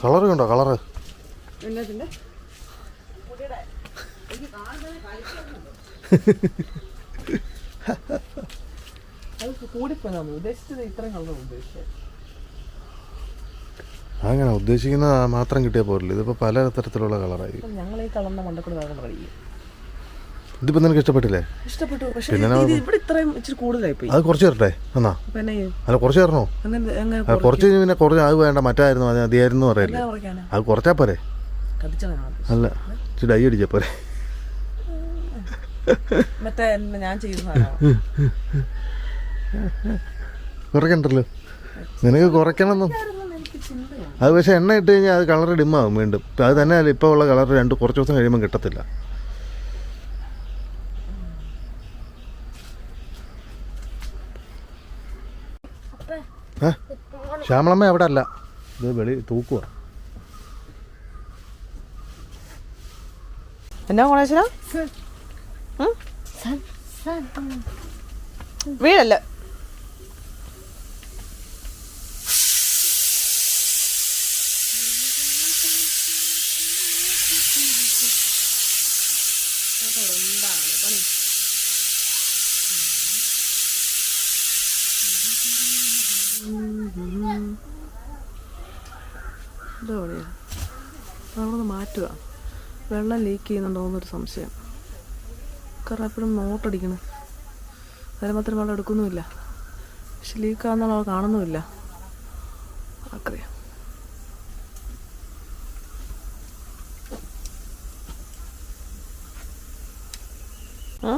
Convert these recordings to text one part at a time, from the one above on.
Colour കണ്ടോ colour അങ്ങനെ ഉദ്ദേശിക്കുന്ന മാത്രം കിട്ടിയാൽ പോരല്ലോ. ഇതിപ്പോ പല തരത്തിലുള്ള കളറായി ഞങ്ങൾ ഈ കളറിന്റെ മണ്ടക്കൂടെ കഴിയും നിനക്ക് ഇഷ്ടപ്പെട്ടില്ലേ? ഇഷ്ടപ്പെട്ടു. പക്ഷേ ഇത് ഇവിടെ ഇത്രയും ഇച്ചിരി കൂടുതലായി പോയി അത് കുറച്ച് തരട്ടെ എന്നാ? അല്ല കുറച്ച് തരണോ കുറച്ച് കഴിഞ്ഞ് പിന്നെ കുറച്ച് അത് വേണ്ട മറ്റായിരുന്നു അത് മതിയായിരുന്നു പറയല്ലേ? അത് കുറച്ചാ പോരെ? അല്ല ഇച്ചിരി ഡൈ അടിച്ചാൽ പോരെ? മറ്റേ ഞാൻ കുറയ്ക്കണ്ടല്ലോ. നിനക്ക് കുറയ്ക്കണമെന്നും. അത് പക്ഷേ എണ്ണ ഇട്ട് കഴിഞ്ഞാൽ അത് കളർ ഡിമ്മാകും വീണ്ടും. അത് തന്നെ ഇപ്പോൾ ഉള്ള കളർ രണ്ട് കുറച്ച് ദിവസം കഴിയുമ്പോൾ കിട്ടത്തില്ല. ഏ? ശ്യാമളമ്മ അവിടെ അല്ല ഇത് വെളി തൂക്കുക എന്നാ ഗുണേശ്വര വീടല്ല? വെള്ളം ലീക്ക് ചെയ്യുന്നുണ്ടോ എന്നൊരു സംശയം. കാരണം എപ്പോഴും നോട്ടടിക്കണം അതിന് മാത്രം വെള്ളം എടുക്കുന്നുമില്ല. പക്ഷെ ലീക്കാകുന്ന ആൾ കാണുന്നുമില്ല. ആർക്കറിയാം ആ?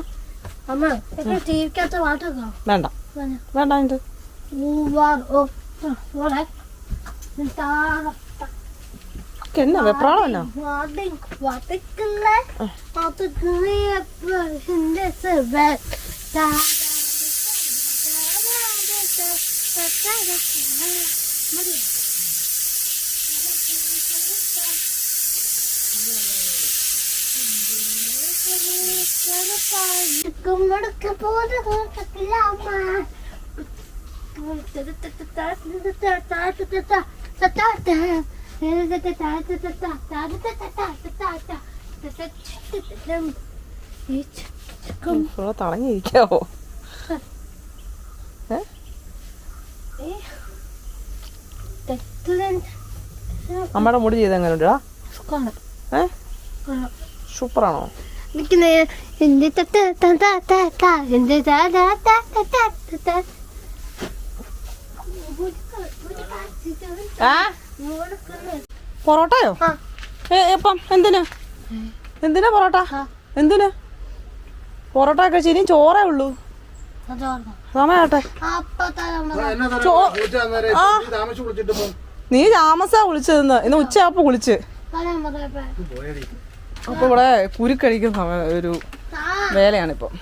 അമ്മ എത്ര ടീവിക്കകത്ത് പാട്ടൊക്കെ വേണ്ട. വേണ്ട ഇത് എന്നാ വെപ്രാളം എന്നാ മുടക്ക് പോലെ നോക്കത്തില്ല അമ്മ ഇവിടെ തളങ്ങിയിരിക്കാവോ അമ്മയുടെ മുടി ചെയ്ത് എങ്ങനെ ഉണ്ടാ ഏ സൂപ്പറാണോ നിൽക്കുന്ന എന്റെ അമ്മയുടെ മുടി ചെയ്ത് താ താ ആ പൊറോട്ടയോ? എപ്പം? എന്തിനാ? എന്തിനാ പൊറോട്ട? എന്തിനാ? പൊറോട്ട ഒക്കെ ശരി ചോറേ ഉള്ളൂ. സമയാട്ടെ. നീ താമസാ വിളിച്ചതെന്ന് ഇന്ന് ഉച്ചയാപ്പ് വിളിച്ച് അപ്പൊ ഇവിടെ കുരുക്കഴിക്കുന്ന സമയം ഒരു വേലയാണിപ്പം.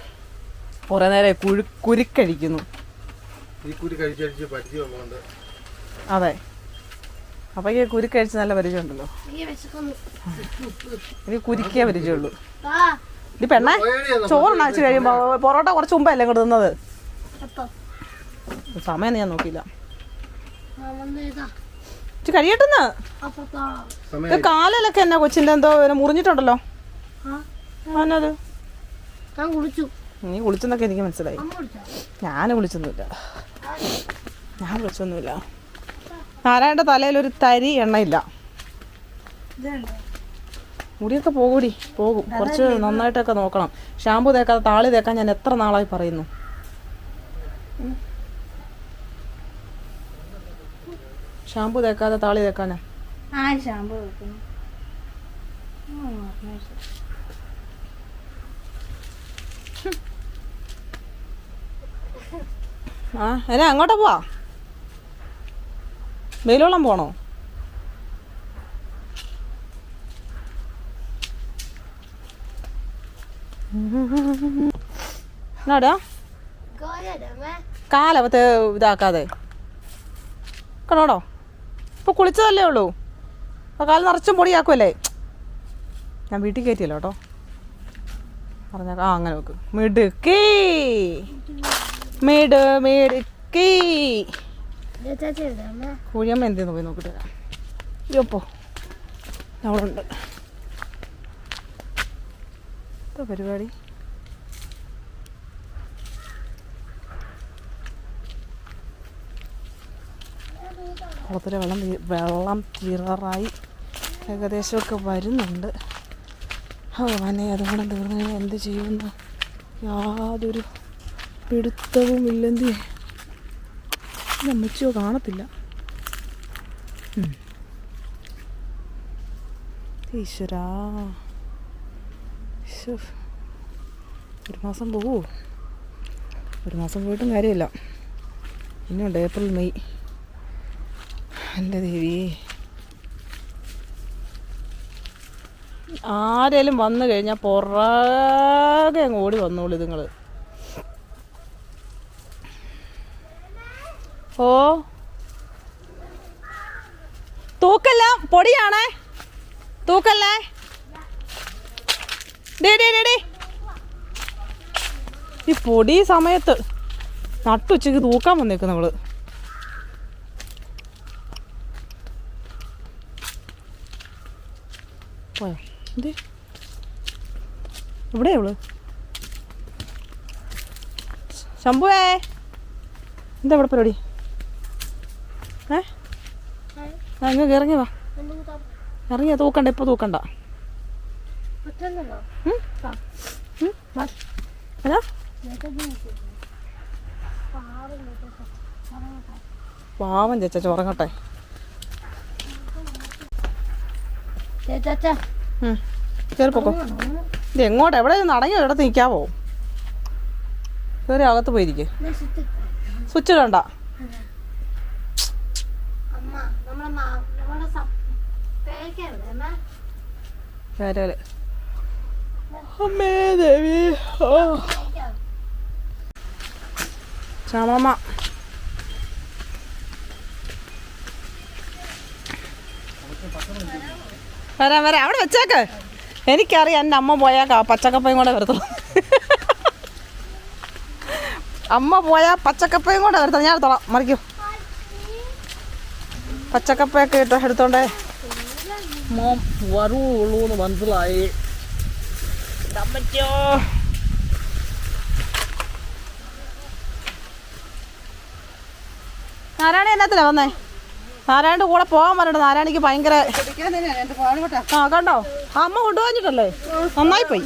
കുറെ നേരം കുരു കുരുക്കഴിക്കുന്നു അതെ. അപ്പൊ ഈ കുരുക്കഴിച്ച് നല്ല പരിചയമുണ്ടല്ലോ. ഇനി കുരുക്കിയ പരിചയമുള്ളൂ. ഇത് പെണ്ണേ ചോറുണ്ടാച്ചു കഴിയുമ്പോ. പൊറോട്ട കുറച്ച് മുമ്പല്ലേ ഇങ്ങോട്ട് തിന്നത്? സമയം ഞാൻ നോക്കിയില്ല. കഴിയട്ടെന്ന്? ഇത് കാലിലൊക്കെ എന്നാ കൊച്ചിന്റെ എന്തോ മുറിഞ്ഞിട്ടുണ്ടല്ലോ? എന്നാത് ഞാൻ കുളിച്ചു. നീ കുളിച്ചെന്നൊക്കെ എനിക്ക് മനസ്സിലായി. അമ്മ കുളിച്ചോ? ഞാൻ കുളിച്ചൊന്നുമില്ല. ഞാൻ വിളിച്ചൊന്നുമില്ല നാരായണന്റെ തലയിൽ ഒരു തരി എണ്ണയില്ല. മുടിയൊക്കെ പോകൂടി പോകും. കുറച്ച് നന്നായിട്ടൊക്കെ നോക്കണം. ഷാമ്പു തേക്കാതെ താളി തേക്കാൻ ഞാൻ എത്ര നാളായി പറയുന്നു. ഷാമ്പു തേക്കാതെ താളി തേക്കാനാ? ആ എന്നാ അങ്ങോട്ടാ പോവാ? വെയിലോളം പോണോ? എന്നാടാ? കാലവത്തെ ഇതാക്കാതെ. കണോടോ ഇപ്പൊ കുളിച്ചതല്ലേ ഉള്ളൂ. അപ്പൊ കാൽ നിറച്ചും പൊടിയാക്കുമല്ലേ ഞാൻ വീട്ടിൽ കയറ്റിയല്ലോ കേട്ടോ. പറഞ്ഞ ആ അങ്ങനെ വെക്ക്. മിടുക്കി. മിട് മിടുക്കി. കുഴിയമ്മ എന്തെന്ന് പോയി നോക്കിട്ട് വരാം. അവളുണ്ട് എന്താ പരിപാടി. കുളത്തിലെ വെള്ളം വെള്ളം തീറാറായി. ഏകദേശമൊക്കെ വരുന്നുണ്ട്. ഭഗവാനെ അതുകൊണ്ട് തീർന്നു എന്ത് ചെയ്യുമെന്ന് യാതൊരു പിടുത്തവും ഇല്ലെന്തി അമ്മച്ചിയോ കാണത്തില്ല. ഈശ്വരാ. ഒരു മാസം പോവോ? ഒരു മാസം പോയിട്ടും കാര്യമില്ല. ഇനിയുണ്ട് ഏപ്രിൽ മെയ്. എന്റെ ദേവി. ആരേലും വന്നു കഴിഞ്ഞാൽ പുറകെ അങ്ങ് ഓടി വന്നോളൂ ഇതുങ്ങൾ ഓ. തൂക്കല്ല പൊടിയാണേ. തൂക്കല്ലേ? ഡേ ഡേ ഡേ ഡേ. ഈ പൊടി സമയത്ത് നട്ടുച്ചയ്ക്ക് തൂക്കാൻ വന്നേക്കും നമ്മൾ പോയോ? എവിടെയാ അവൾ? ശംഭുവേ. എന്താ ഇവിടെ പരിപാടി ഏ ആ ഇങ്ങ് ഇറങ്ങി വാ. ഇറങ്ങിയ തൂക്കണ്ട ഇപ്പൊ തൂക്കണ്ട. എന്നാ പാവം ചേച്ച ഉറങ്ങട്ടെ. ചേച്ചാ ഉം. കയറി പൊക്കോ. ഇത് എങ്ങോട്ട്? എവിടെ നടങ്ങി ഇടത്ത് നിൽക്കാവോ കയറി അകത്ത് പോയിരിക്കേ. സ്വിച്ച് ഇടണ്ട അമ്മ നമ്മളെ മാ- നമ്മളെ സം- പേടിക്കരുത് അമ്മ. ദേവി. ഓ. ശ്യാമളമ്മ വരാം വരാം. അവിടെ വെച്ചേക്ക്. എനിക്കറിയാം എന്റെ അമ്മ പോയാൽ പച്ചക്കപ്പയും കൂടെ വരത്തുള്ളൂ. അമ്മ പോയാൽ പച്ചക്കപ്പയും കൂടെ വരത്തുള്ളൂ. ഞാൻ എടുത്തോളാം. മറിക്കൂ. പച്ചക്കപ്പയൊക്കെ ഇട്ട് എടുത്തോണ്ടേ. മോം വരുള്ളൂ എന്ന് മനസ്സിലായി. പറ്റിയോ നാരായണ എന്നാത്തിലാ വന്നേ? നാരായണ കൂടെ പോകാൻ പറഞ്ഞിട്ട് നാരായണിക്ക് ഭയങ്കര ആ കണ്ടോ? അമ്മ കൊണ്ടുപോഞ്ഞിട്ടല്ലേ നന്നായി പോയി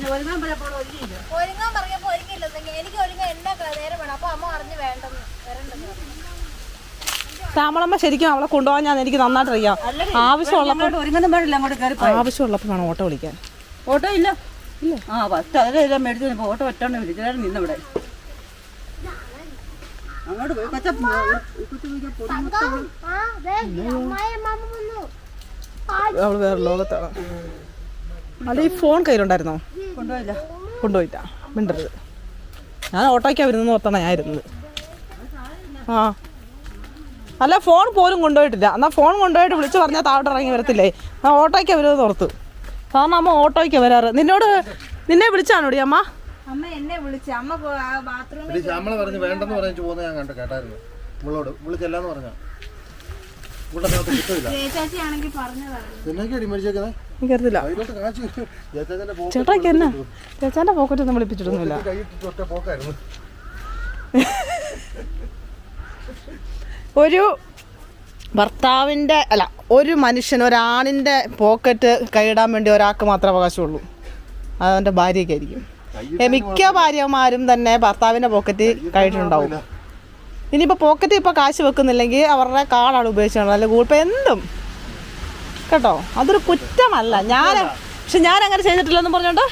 ഒരുങ്ങാൻ പറഞ്ഞപ്പോ ഒരുങ്ങില്ല എനിക്ക് ഒരുങ്ങാൻ എന്നാ നേരം വേണം. അപ്പൊ അമ്മ പറഞ്ഞു വേണ്ടെന്ന്. വരണ്ടെന്ന് ശ്യാമളമ്മ ശരിക്കും അവളെ കൊണ്ടുപോകാൻ ഞാൻ എനിക്ക് നന്നായിട്ട് അറിയാം ആവശ്യമുള്ളപ്പോൾ ഒരുങ്ങൊന്നും പാടില്ല അങ്ങോട്ട് കയറി ആവശ്യമുള്ളപ്പോൾ വേണം ഓട്ടോ വിളിക്കാൻ. ഓട്ടോ ഇല്ല. ഇല്ല. ആ ഫസ്റ്റ് അതിലെല്ലാം മേടിച്ചു ഓട്ടോ ഒറ്റോണ്ട് വിളിച്ചാൽ നിന്നവിടെ അങ്ങോട്ട് പോയി. കൊച്ച അവൾ വേറെ ലോകത്താണ് അല്ല ഈ ഫോൺ കയ്യിലുണ്ടായിരുന്നോ? കൊണ്ടുപോയില്ല. കൊണ്ടുപോയിട്ടാ. മിണ്ടരുത്. ഞാൻ ഓട്ടോയ്ക്കാണ് വരുന്നത് ഓർത്താണ് ഞാൻ ഇരുന്നത് ആ. അല്ല ഫോൺ പോലും കൊണ്ടുപോയിട്ടില്ല. എന്നാൽ ഫോൺ കൊണ്ടുപോയിട്ട് വിളിച്ച് പറഞ്ഞാൽ താഴോട്ട് ഇറങ്ങി വരത്തില്ലേ? ആ ഓട്ടോയ്ക്ക് വരുന്നത് ഓർത്ത്. കാരണം അമ്മ ഓട്ടോയ്ക്ക് വരാറ്. നിന്നോട് നിന്നെ വിളിച്ചാണോടി അമ്മ? അമ്മ എന്നെ വിളിച്ചു. അമ്മ ശ്യാമള പറഞ്ഞ് വേണ്ടെന്ന് പറഞ്ഞു ഞാൻ കണ്ടു കേട്ടായിരുന്നു. ഇവളോട് പറഞ്ഞ. എന്നാ ചേച്ചാന്റെ പോക്കറ്റ് ഒന്നും വിളിപ്പിച്ചിട്ടൊന്നുമില്ല. പോക്കായിരുന്നു. ഒരു ഭർത്താവിന്റെ അല്ല ഒരു മനുഷ്യൻ ഒരാണിന്റെ പോക്കറ്റ് കൈയിടാൻ വേണ്ടി ഒരാൾക്ക് മാത്രമേ അവകാശമുള്ളൂ. അതവന്റെ ഭാര്യയ്ക്കായിരിക്കും ആയിരിക്കും. മിക്ക ഭാര്യമാരും തന്നെ ഭർത്താവിന്റെ പോക്കറ്റ് കൈയിട്ടുണ്ടാവും ഇനിയിപ്പോൾ പോക്കറ്റ് ഇപ്പോൾ കാശ് വെക്കുന്നില്ലെങ്കിൽ അവരുടെ കാർഡാണ് ഉപയോഗിച്ചത് അല്ലെങ്കിൽ ഗൂഗിൾ പേ എന്തും. കേട്ടോ? അതൊരു കുറ്റമല്ല. ഞാൻ പക്ഷെ ഞാൻ അങ്ങനെ ചെയ്തിട്ടില്ലെന്ന് പറഞ്ഞോണ്ട്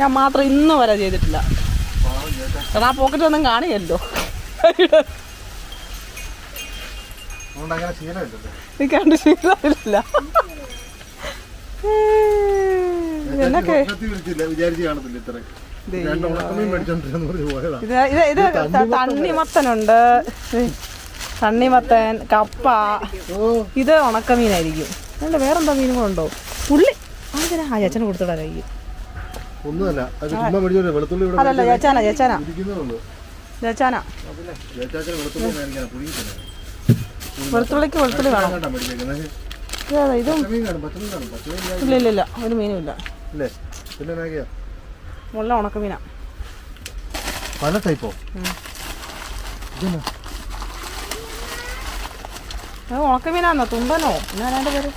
ഞാൻ മാത്രം ഇന്നും വരെ ചെയ്തിട്ടില്ല. കാരണം ആ പോക്കറ്റ് ഒന്നും കാണുകയല്ലോ അതുകൊണ്ട് അങ്ങനെ ശീലമില്ലല്ലോ എനിക്കാണ്ട് ശീലമില്ല എന്നൊക്കെ ഉറക്കത്തിൽ വിളിച്ചില്ല വിചാരിച്ച് കാണത്തില്ല ഇത്ര രണ്ട് ഉണക്കമീൻ പോയതാ. ഇത് ഇത് ഇത് തണ്ണിമത്തനുണ്ട് തണ്ണിമത്തൻ കപ്പ. ഓ. ഇത് ഉണക്കമീനായിരിക്കും. അല്ല വേറെന്താ മീനും കൂടെ ഉണ്ടോ? ഉള്ളി. അതിനാ ആ ചേച്ചന് കൊടുത്തിടാനായിരിക്കും ഒന്നുമല്ല അതല്ല ചേച്ചാന ചേച്ചാനാ ചേച്ചാന പിന്നെ ചേച്ചാച്ചന് വെളുത്തുള്ളി മേടിക്കാനാ പുഴുങ്ങി തന്നെ വെളുത്തുള്ളിക്ക് വെളുത്തുള്ളി വേണം. ഇതാ, ഇല്ല ഇല്ല ഇല്ല ഒരു മീനും ഇല്ല. മുള്ള ഉണക്ക മീനാ. പല ടൈപ്പോ ഉണക്ക മീനാന്നോ? തുമ്പനോ? തുണ്ടനോ എന്നാ അതിന്റെ പേര്?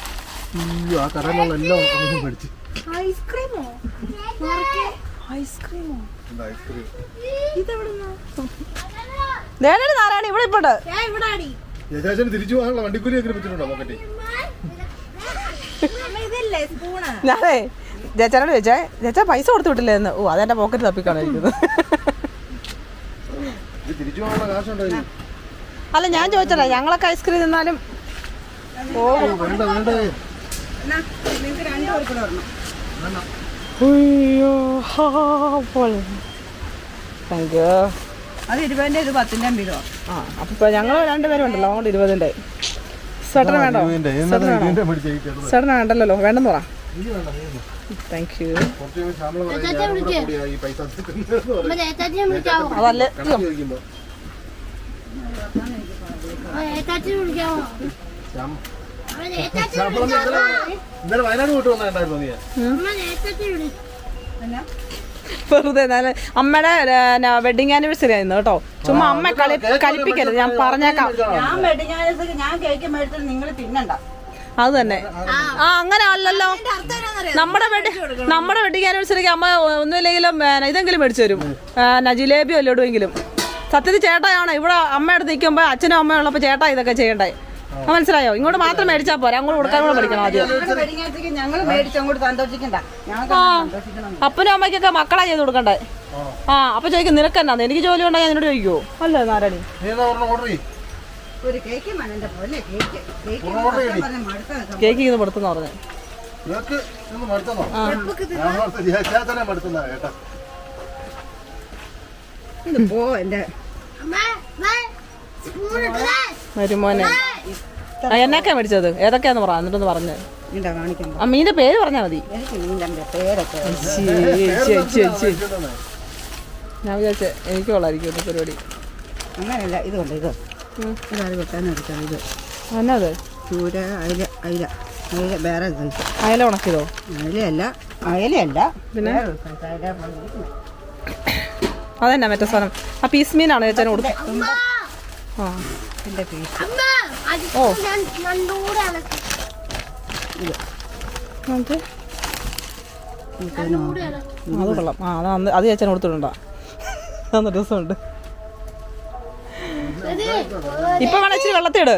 ആ കടയിലുള്ള എല്ലാം ഉണക്കമീനും ഐസ്ക്രീമോ? ഐസ്ക്രീമോ? നാരായണി ഇവിടെ ഇപ്പോണ്ട്. യജാചന് തിരിച്ചു പോകാനുള്ള വണ്ടിക്കൂലി ഒക്കെ വെച്ചിട്ടുണ്ടോ നോക്കട്ടെ ഞാനേ ചേച്ചനോട് ചോദിച്ചേ ചേച്ചാ പൈസ കൊടുത്തു വിട്ടില്ലേ എന്ന്? ഓ അതെന്റെ പോക്കറ്റ് ഇതിന്? അല്ല ഞാൻ ചോദിച്ചല്ലേ ഞങ്ങളൊക്കെ ഐസ്ക്രീം തിന്നാലും ഓ അയ്യോ താങ്ക് യു അത് ഇരുപതിന്റെ ഇത് പത്തിന്റെ വീതോ ആ അപ്പൊ ഇപ്പൊ ഞങ്ങൾ രണ്ടുപേരും ഉണ്ടല്ലോ അതുകൊണ്ട് ഇരുപതിന്റെ സ്വെറ്റർ വേണ്ടോ? സ്വെറ്റർ വേണ്ടല്ലോ വേണ്ടെന്ന് പറ. ഇത് വേണ്ട, ഇത് വേണ്ട. താങ്ക് യു അതല്ലേ ഇന്നലെ വയനാട് പോയിട്ട് വന്നിട്ടുണ്ടായിരുന്നു നീ? വെറുതെ നല്ല അമ്മയുടെ വെഡിങ് ആനിവേഴ്സറി ആയിരുന്നു കേട്ടോ. ചുമ്മാ അമ്മ കളി കളിപ്പിക്കരുത്. ഞാൻ പറഞ്ഞേക്കാം. ഞാൻ വെഡിങ് ആനിവേഴ്സറിക്ക് ഞാൻ കേക്ക് മേടിച്ചിട്ട് നിങ്ങൾ തിന്നണ്ട. അത് തന്നെ. ആ. അങ്ങനെ അല്ലല്ലോ. നമ്മുടെ വെഡി നമ്മുടെ വെഡിങ് ആനിവേഴ്സറിക്ക് അമ്മ ഒന്നുമില്ലെങ്കിലും ഇതെങ്കിലും മേടിച്ചു തരും. ജിലേബിയോ ലഡുവെങ്കിലും. സത്യത്തിൽ ചേട്ടായാണ് ഇവിടെ അമ്മയുടെ നിൽക്കുമ്പോൾ അച്ഛനും അമ്മയുള്ളപ്പോൾ ചേട്ടാ ഇതൊക്കെ ചെയ്യണ്ടേ? മനസ്സിലായോ? ഇങ്ങോട്ട് മാത്രം മേടിച്ചാൽ പോരാ. അങ്ങോട്ട് കൊടുക്കാൻ കൂടെ പഠിക്കണം ആദ്യം. മേടിച്ച് അപ്പനും അമ്മയ്ക്കൊക്കെ മക്കളാ ചെയ്ത് കൊടുക്കണ്ടേ? ആ. അപ്പൊ ചോദിക്കും നിനക്ക് എന്നാ എനിക്ക് ജോലി ഉണ്ടാ? ഞാൻ എന്നോട് ചോദിക്കോ അല്ലേ നാരായണി? കേക്ക് ഇന്ന് പെടുത്തെന്ന് പറഞ്ഞു മരുമോനെ. എന്നൊക്കെയാ മേടിച്ചത്? ഏതൊക്കെയാന്ന് പറ എന്നിട്ടൊന്ന് പറഞ്ഞു. ഇതാ ആ മീനിന്റെ പേര് പറഞ്ഞാ മതി. ഞാൻ വിചാരിച്ചേ എനിക്ക് കൊള്ളായിരിക്കും ഇത് പരിപാടി. അങ്ങനെയല്ല ഇത്. ഇതാണ് ഇത്. ചൂര അയില അയില. അയില വേറെ സൈസ് അയല ഉണക്കിയതോ? അയലയല്ല അയലയല്ല. പിന്നെ? അതന്നെ മറ്റേ സാധനം? ആ പീസ് മീനാണ് ചേച്ചന് കൊടുത്തത് ആ. എന്റെ പീസ്. അമ്മ അത് അത് കൊള്ളാം. ആ അത് അത് ചേച്ചന് കൊടുത്തിട്ടുണ്ടാ. അന്ന് രസമുണ്ട്. ഇപ്പൊ വേണം ഇച്ചിരി വെള്ളത്തിട്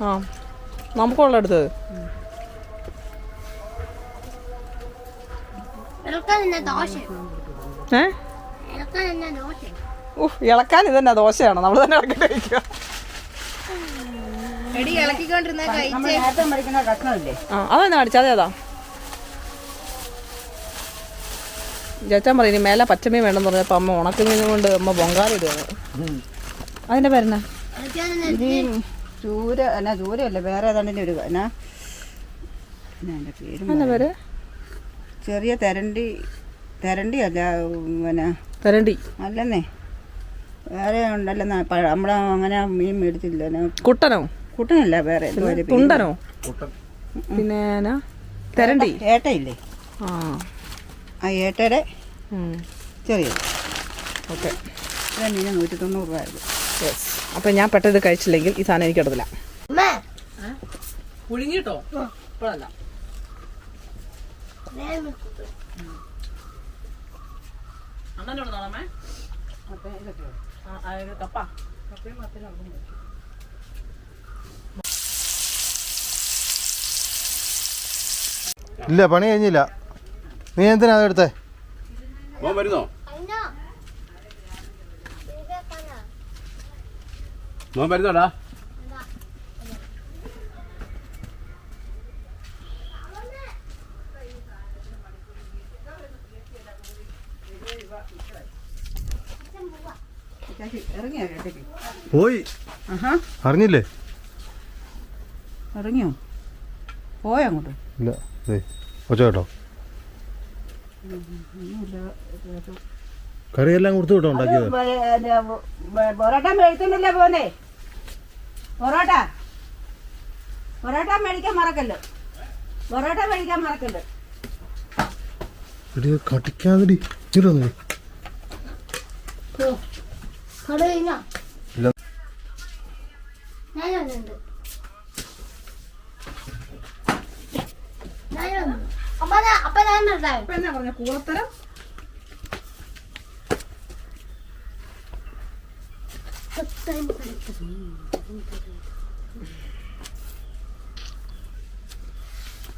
ആ. നമുക്ക് വെള്ളം എടുത്തത്. ഏ? ഉഫ് ഇളക്കാൻ തന്നെ ദോശയാണ്. നമ്മൾ തന്നെ ഇളക്കി കഴിക്കുക. അതെന്നാ മേടിച്ചത് അതേതാ ചേച്ചാൻ പറയും ഇനി മേലെ പച്ചമീൻ വേണമെന്ന് പറഞ്ഞപ്പോൾ അമ്മ ഉണക്കമീൻ കൊണ്ട് അമ്മ പൊങ്കാലിടുകയാണ് അതിന്റെ പേരെന്നാ? തന്നെ ചൂര എന്നാ ചൂരയല്ല? വേറെ ഏതാണ്ടിന്റെ ഒരു എന്നാ? എന്നാ എന്റെ പേര് എന്നാ പേര്? ചെറിയ തെരണ്ടി തെരണ്ടി അല്ല പിന്നെ തരണ്ടി. അല്ലെന്നേ? വേറെ ഉണ്ടല്ലോ നമ്മളെ അങ്ങനെ മീൻ മേടിച്ചില്ല കുട്ടനോ? കുട്ടനല്ല വേറെ തുണ്ടനോ? പിന്നെ തരണ്ടി? ഏട്ടയില്ലേ? ആ. ആ ഏട്ടയുടെ ചെറിയ. ഓക്കെ. മീൻ നൂറ്റി തൊണ്ണൂറ് രൂപ യെസ് അപ്പം ഞാൻ പെട്ടെന്ന് കഴിച്ചില്ലെങ്കിൽ ഈ സാധനം എനിക്ക് എടുത്തില്ല അമ്മ പുഴുങ്ങിട്ടോ ഇപ്പോഴല്ല. അണ്ണനോട് നോണമേ കപ്പ. ഇല്ല പണി കഴിഞ്ഞില്ല. നീ എന്തിനാ അതെടുത്തേ മോൻ വരുന്നോ? മോൻ വരുന്നോടാ? പോയി. അറിഞ്ഞില്ലേ? ഇറങ്ങിയോ? പോയോ അങ്ങോട്ട്? ഇല്ല. ദേ, ഒച്ച കേട്ടോ. കറിയെല്ലാം കൊടുത്തു കേട്ടോ ഉണ്ടാക്കിയത്? പൊറോട്ട മേടിച്ചിട്ടില്ലേ പോനെ പൊറോട്ട? പൊറോട്ട മേടിക്കാൻ മറക്കല്ലോ. പൊറോട്ട മേടിക്കാൻ മറക്കല്ലോ. കടിക്കാതെ ഇതൊന്നു കട അപ്പനെ കുറിച്ച് ഞാൻ വന്നിട്ടുണ്ട് ഞാൻ അപ്പൊ അപ്പൊ എന്നാ പറഞ്ഞ? കൂളത്തരം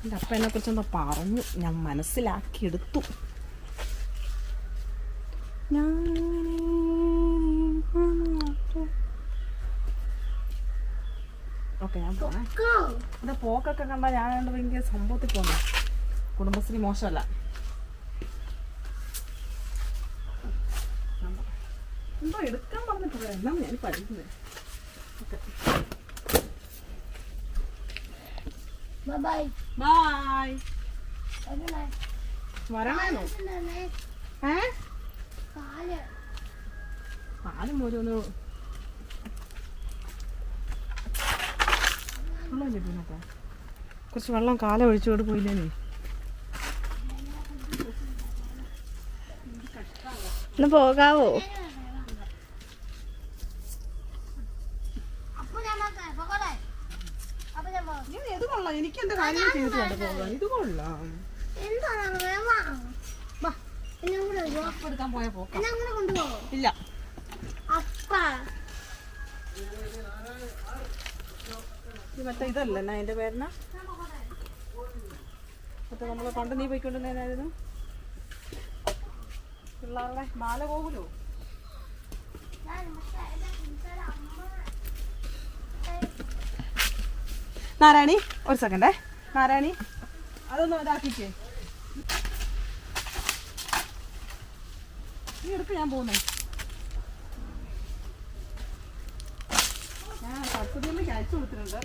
എന്റെ അപ്പ കുറിച്ചൊന്ന് പറഞ്ഞു. ഞാൻ മനസ്സിലാക്കിയെടുത്തു. ഞാൻ എന്റെ പോക്കൊക്കെ കണ്ടാൽ ഞാൻ കണ്ട് ഭയങ്കര സംഭവത്തിൽ പോന്നു. കുടുംബശ്രീ മോശമല്ല. എന്തോ എടുക്കാൻ പറഞ്ഞിട്ടില്ല. എന്നാ ഞാൻ പഠിക്കുന്നത് വരണേനോ ഏ? പാലും. ഓരോന്ന് കുറച്ച് വെള്ളം കാല ഒഴിച്ചോട് പോയില്ലേ നീ? ഒന്ന് പോകാവോ? അപ്പൊ അപ്പൊ പോകാം ഇത് കൊള്ളാം. എനിക്ക് എന്റെ കാര്യങ്ങൾ ചെയ്തിട്ടുണ്ട് പോകാൻ. ഇത് കൊള്ളാം. ഇല്ല. വേവാ വാ എന്നെ കൂടെ വരുവോ എടുക്കാൻ പോയ പോക്ക എന്നെ കൂടെ കൊണ്ടുപോകോ ഇല്ല അപ്പ ഇത് മറ്റേ ഇതല്ല? എന്നാ പേരണ മറ്റേ നമ്മളെ പണ്ട് നീ പോയിക്കൊണ്ടിരുന്നേനായിരുന്നു പിള്ളേരുടെ മാല പോകലോ നാരായണി ഒരു സെക്കൻഡേ നാരായണി അതൊന്ന് ഇതാക്കിക്കേ. നീ എടുക്ക് ഞാൻ പോകുന്നേ ഞാൻ പത്തുദിലേക്ക് അയച്ചു കൊടുത്തിട്ടുണ്ട്.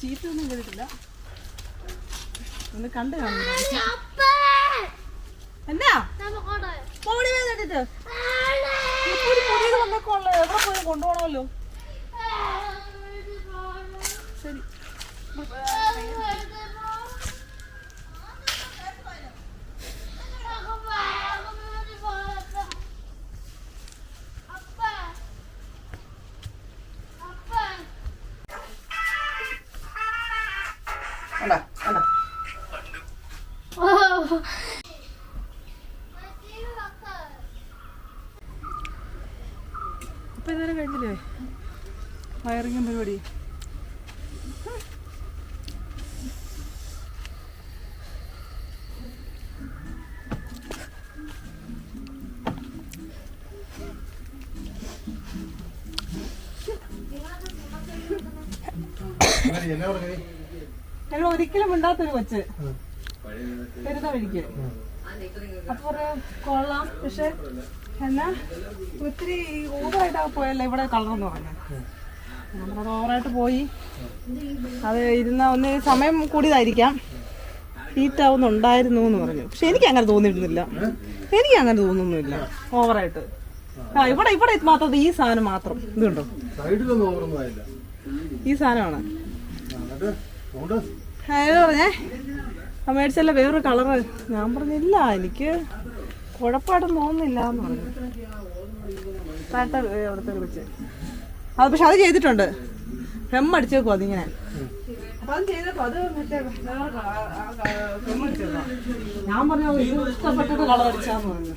ചീത്തൊന്നും ചെയ്തിട്ടില്ല ഒന്ന് കണ്ടു കാണുന്നു എവിടെ പോയി കൊണ്ടുപോകണമല്ലോ. ശരി അല്ല അല്ല ഇപ്പൊ ഇതുവരെ കഴിഞ്ഞില്ലേ വയറിങ്ങും പരിപാടി എന്നാ പറഞ്ഞു ഞങ്ങൾ ഒരിക്കലും ഉണ്ടാത്തൊരു കൊച്ച്. പെരുന്ന വഴിക്ക്. അപ്പൊ പറയാ, കൊള്ളാം. പക്ഷെ എന്നാ ഒത്തിരി ഓവറായിട്ടാ പോയല്ലേ ഇവിടെ കളർന്ന് പറഞ്ഞു നമ്മളത് ഓവറായിട്ട് പോയി. അത് ഇരുന്ന ഒന്ന് സമയം കൂടിയതായിരിക്കാം. ഹീറ്റ് ആവുന്നുണ്ടായിരുന്നു എന്ന് പറഞ്ഞു. പക്ഷെ എനിക്ക് അങ്ങനെ തോന്നിയിരുന്നില്ല. എനിക്ക് അങ്ങനെ തോന്നുന്നില്ല. ഓവറായിട്ട്. ആ ഇവിടെ ഇവിടെ മാത്രം ഈ സാധനം മാത്രം. ഇതുണ്ടോ? ഈ സാധനമാണ്. മേടിച്ചല്ല വേറൊരു കളറ്. ഞാൻ പറഞ്ഞില്ല എനിക്ക് കുഴപ്പമായിട്ടൊന്നും തോന്നുന്നില്ല അത് പക്ഷെ അത് ചെയ്തിട്ടുണ്ട്. ഹെം അടിച്ചേക്കും അതിങ്ങനെ. ഞാൻ പറഞ്ഞു ഇഷ്ടപ്പെട്ടിട്ട് കളർ അടിച്ചാന്ന് പറഞ്ഞു.